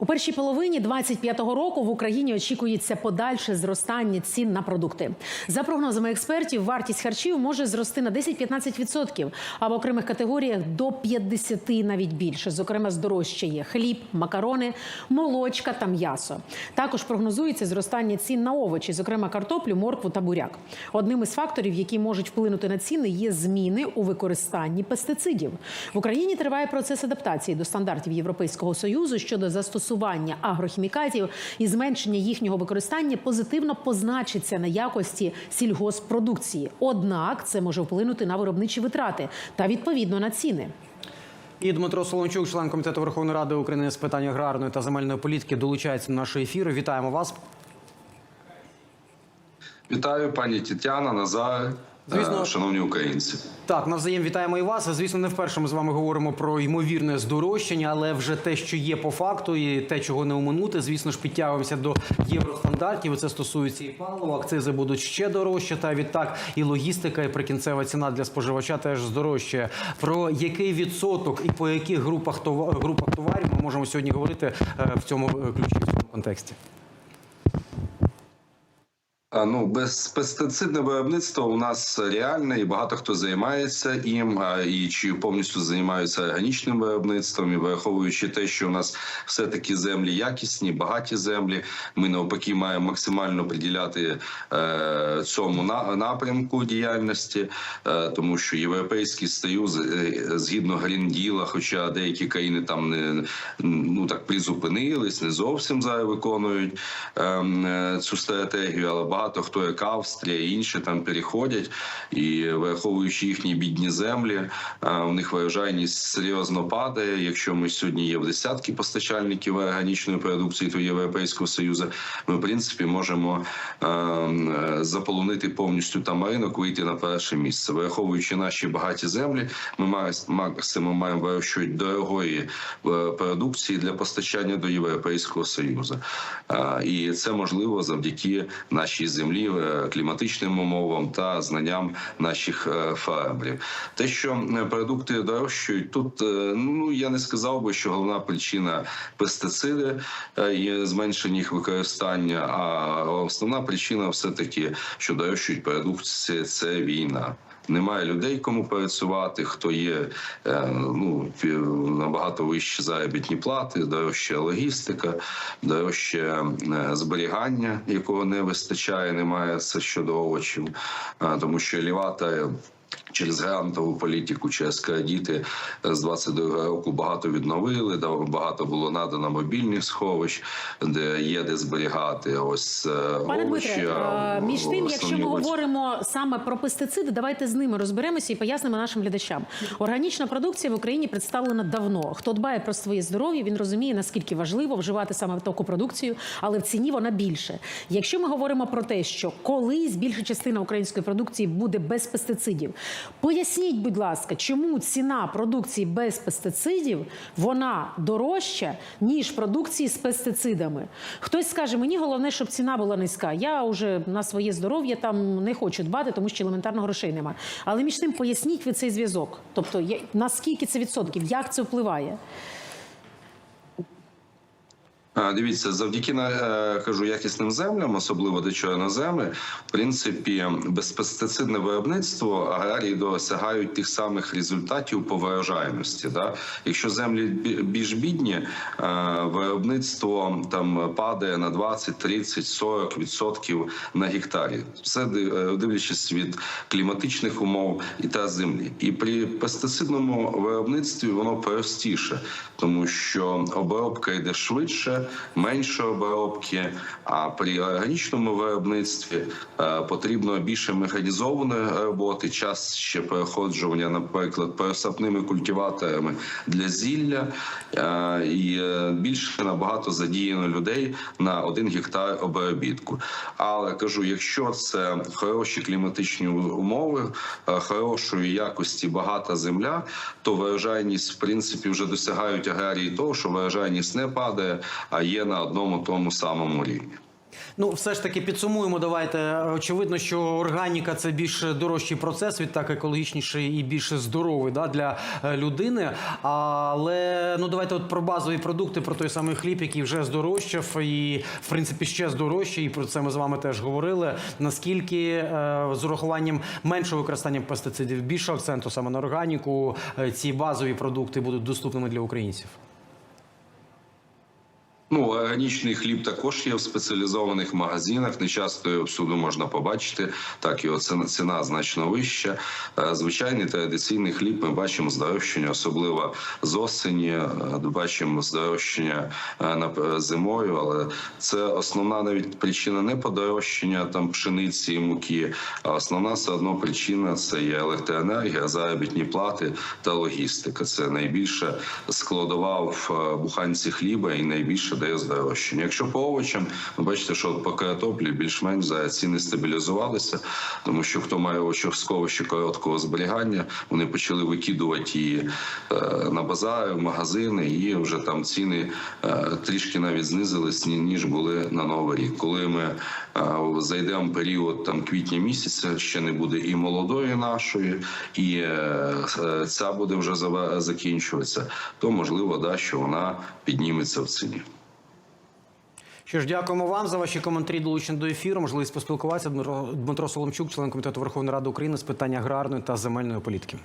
У першій половині 25-го року в Україні очікується подальше зростання цін на продукти. За прогнозами експертів, вартість харчів може зрости на 10-15%, а в окремих категоріях до 50% навіть більше. Зокрема, здорожчає хліб, макарони, молочка та м'ясо. Також прогнозується зростання цін на овочі, зокрема картоплю, моркву та буряк. Одним із факторів, які можуть вплинути на ціни, є зміни у використанні пестицидів. В Україні триває процес адаптації до стандартів Європейського союзу щодо застосування агрохімікатів і зменшення їхнього використання позитивно позначиться на якості сільгоспродукції. Однак це може вплинути на виробничі витрати та відповідно на ціни. І Дмитро Солончук, член комітету Верховної Ради України з питань аграрної та земельної політики, долучається до нашого ефіру. Вітаємо вас. Вітаю, пані Тетяна, Назар, Звісно. е, шановні українці. Так, навзаєм вітаємо і вас. Звісно, не вперше ми з вами говоримо про ймовірне здорожчання, але вже те, що є по факту, і те, чого не оминути, звісно ж, підтягуємося до євростандартів. Це стосується і палива, акцизи будуть ще дорожчати. А відтак і логістика, і прикінцева ціна для споживача теж здорожчає. Про який відсоток і по яких групах товарів ми можемо сьогодні говорити е, в цьому е, ключі в цьому контексті. Ну, без пестицидне виробництво у нас реальне, і багато хто займається їм, і чи повністю займаються органічним виробництвом, і враховуючи те, що у нас все таки землі якісні, багаті землі. Ми навпаки маємо максимально приділяти е, цьому на, напрямку діяльності, е, тому що Європейський Союз е, згідно Грінділа, хоча деякі країни там не ну так призупинились, не зовсім зараз виконують ем, е, цю стратегію, але хто, як Австрія інші, там переходять, і враховуючи їхні бідні землі, е, у них врожайність серйозно падає. Якщо ми сьогодні є в десятки постачальників органічної продукції до Європейського союзу, ми в принципі можемо ем, е, заполонити повністю там ринок, вийти на перше місце. Враховуючи наші багаті землі, ми максимум маємо вирощувати дорогої е, продукції для постачання до Європейського союзу, і це можливо завдяки нашій землі, е, кліматичним умовам та знанням наших е, фермерів. Те, що е, продукти дорожчують, тут ну я не сказав би, що головна причина пестициди і зменшення їх використання. А основна причина все таки, що дорожчують продукції, це війна. Немає людей, кому працювати. Хто є е, ну набагато вищі заробітні плати, дорожча логістика, дорожче е, зберігання, якого не вистачає, немає це щодо овочів, тому що елеватори Через грантову політику, через кредити з 22 року багато відновили. Багато було надано мобільних сховищ, де є де зберігати. Ось е, Пане. Дмитре, е, між тим, якщо ми говоримо саме про пестициди, давайте з ними розберемося і пояснимо нашим глядачам. Органічна продукція в Україні представлена давно. Хто дбає про своє здоров'я, він розуміє наскільки важливо вживати саме таку продукцію, але в ціні вона більше. Якщо ми говоримо про те, що колись більша частина української продукції буде без пестицидів, поясніть, будь ласка, чому ціна продукції без пестицидів вона дорожча ніж продукції з пестицидами? Хтось скаже, мені головне, щоб ціна була низька. Я вже на своє здоров'я там не хочу дбати, тому що елементарно грошей нема. Але між тим поясніть ви цей зв'язок. Тобто, наскільки це відсотків, як це впливає? Дивіться, завдяки на е, кажу якісним землям, особливо до чорноземи, в принципі, безпестицидне виробництво аграрії досягають тих самих результатів по врожайності. Да? Якщо землі більш бідні, е, виробництво там падає на 20, 30, 40 відсотків на гектарі. Все е, дивлячись від кліматичних умов і та землі. І при пестицидному виробництві воно простіше, тому що обробка йде швидше, менше обробки. А при органічному виробництві е, потрібно більше механізованої роботи, час ще переходжування, наприклад, пересапними культиваторами для зілля, е, і е, більше набагато задіяно людей на один гектар обробітку. Але кажу, якщо це хороші кліматичні умови, хорошої якості багата земля, то врожайність в принципі вже досягають аграрії того, що врожайність не падає, а є на одному тому самому рівні. Ну, все ж таки підсумуємо. Давайте очевидно, що органіка це більш дорожчий процес, відтак екологічніший і більш здоровий да, для е, людини. Але ну давайте от про базові продукти, про той самий хліб, який вже здорожчав, і в принципі ще здорожче. І про це ми з вами теж говорили. Наскільки е, з урахуванням меншого використання пестицидів, більше акценту саме на органіку, е, ці базові продукти будуть доступними для українців. Ну, органічний хліб також є в спеціалізованих магазинах. Не часто його всюди можна побачити. Так, його ціна, ціна значно вища. Е, Звичайний традиційний хліб ми бачимо здорожчання, особливо з осені. е, Бачимо здорожчання е, зимою, але це основна навіть причина не подорожчання там пшениці і муки, а основна все одно причина це є електроенергія, заробітні плати та логістика. Це найбільше складова в буханці хліба і найбільше дає здорожчання. Якщо по овочам, ви бачите, що по картоплі більш-менш зараз ціни стабілізувалися, тому що хто має овочі короткого зберігання, вони почали викидувати її е, на базари, в магазини, і вже там ціни е, трішки навіть знизились, ніж були на новий рік. Коли ми е, зайдемо період там квітня місяця, ще не буде і молодої нашої, і ця буде вже закінчуватися, то можливо, да, що вона підніметься в ціні. Що ж, дякуємо вам за ваші коментарі долучені до ефіру. Можливість поспілкуватися. Дмитро, Соломчук, член комітету Верховної Ради України з питань аграрної та земельної політики.